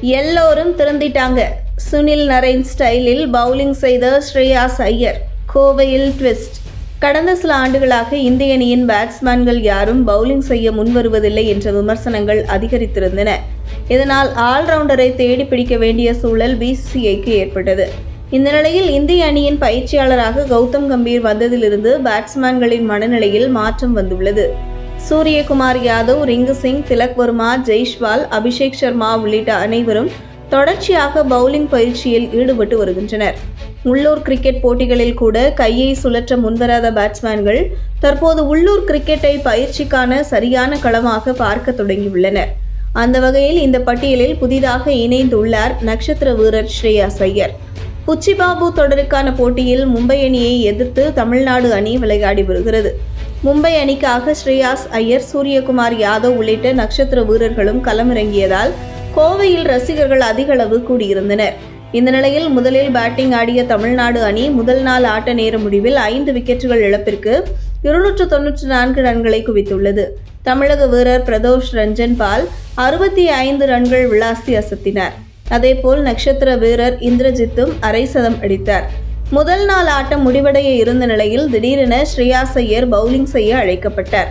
எல்லோரும் திறந்திட்டாங்க சுனில் நரேன் ஸ்டைலில் பவுலிங் செய்த ஸ்ரேயாஸ் ஐயர். கோவையில் ட்விஸ்ட். கடந்த சில ஆண்டுகளாக இந்திய அணியின் பேட்ஸ்மேன்கள் யாரும் பவுலிங் செய்ய முன்வருவதில்லை என்ற விமர்சனங்கள் அதிகரித்திருந்தன. இதனால் ஆல்ரவுண்டரை தேடி பிடிக்க வேண்டிய சூழல் பிசிசிஐக்கு ஏற்பட்டது. இந்த நிலையில் இந்திய அணியின் பயிற்சியாளராக கௌதம் கம்பீர் வந்ததிலிருந்து பேட்ஸ்மேன்களின் மனநிலையில் மாற்றம் வந்துள்ளது. சூரியகுமார் யாதவ் ரிங்கு சிங் திலக் வர்மா ஜெய்ஷ்வால் அபிஷேக் சர்மா உள்ளிட்ட அனைவரும் தொடர்ச்சியாக பவுலிங் பயிற்சியில் ஈடுபட்டு வருகின்றனர். உள்ளூர் கிரிக்கெட் போட்டிகளில் கூட கையை சுழற்ற முன்வராத பேட்ஸ்மேன்கள் தற்போது உள்ளூர் கிரிக்கெட்டை பயிற்சிக்கான சரியான களமாக பார்க்க தொடங்கியுள்ளனர். அந்த வகையில் இந்த பட்டியலில் புதிதாக இணைந்துள்ளார் நட்சத்திர வீரர் ஸ்ரேயாஸ் ஐயர். புச்சிபாபு தொடருக்கான போட்டியில் மும்பை அணியை எதிர்த்து தமிழ்நாடு அணி விளையாடி வருகிறது. மும்பை அணிக்காக ஸ்ரேயாஸ் ஐயர் சூரியகுமார் யாதவ் உள்ளிட்ட நட்சத்திர வீரர்களும் களமிறங்கியதால் கோவையில் ரசிகர்கள் அதிக அளவு கூடியிருந்தனர். இந்த நிலையில் முதலில் பேட்டிங் ஆடிய தமிழ்நாடு அணி முதல் நாள் ஆட்ட நேர முடிவில் ஐந்து விக்கெட்டுகள் இழப்பிற்கு இருநூற்று தொன்னூற்று நான்கு ரன்களை குவித்துள்ளது. தமிழக வீரர் பிரதோஷ் ரஞ்சன் பால் அறுபத்தி ஐந்து ரன்கள் விளாசி அசத்தினார். அதேபோல் நட்சத்திர வீரர் இந்திரஜித்தும் அரை சதம் அடித்தார். முதல் நாள் ஆட்டம் முடிவடைய இருந்த நிலையில் திடீரென ஸ்ரேயாஸ் ஐயர் பவுலிங் செய்ய அழைக்கப்பட்டார்.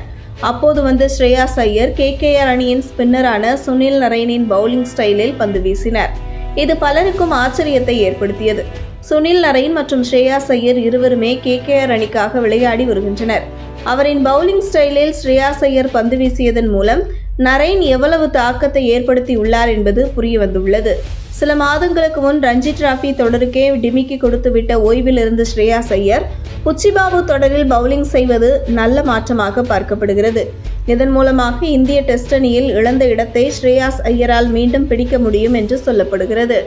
அப்போது வந்து ஸ்ரேயாஸ் ஐயர் கேகேஆர் அணியின் ஸ்பின்னரான சுனில் நரேனின் பவுலிங் ஸ்டைலில் பந்து வீசினார். இது பலருக்கும் ஆச்சரியத்தை ஏற்படுத்தியது. சுனில் நரேன் மற்றும் ஸ்ரேயாஸ் ஐயர் இருவருமே கேகேஆர் அணிக்காக விளையாடி வருகின்றனர். அவரின் பவுலிங் ஸ்டைலில் ஸ்ரேயாஸ் ஐயர் பந்து வீசியதன் மூலம் நரேன் எவ்வளவு தாக்கத்தை ஏற்படுத்தி உள்ளார் என்பது புரிய வந்துள்ளது. சில மாதங்களுக்கு முன் ரஞ்சி டிராஃபி தொடருக்கே டிமிக்கி கொடுத்துவிட்ட ஓய்வில் இருந்த ஸ்ரேயாஸ் ஐயர் புச்சிபாபு தொடரில் பவுலிங் செய்வது நல்ல மாற்றமாக பார்க்கப்படுகிறது. இதன் மூலமாக இந்திய டெஸ்ட் அணியில் இழந்த இடத்தை ஸ்ரேயாஸ் ஐயரால் மீண்டும் பிடிக்க முடியும் என்று சொல்லப்படுகிறது.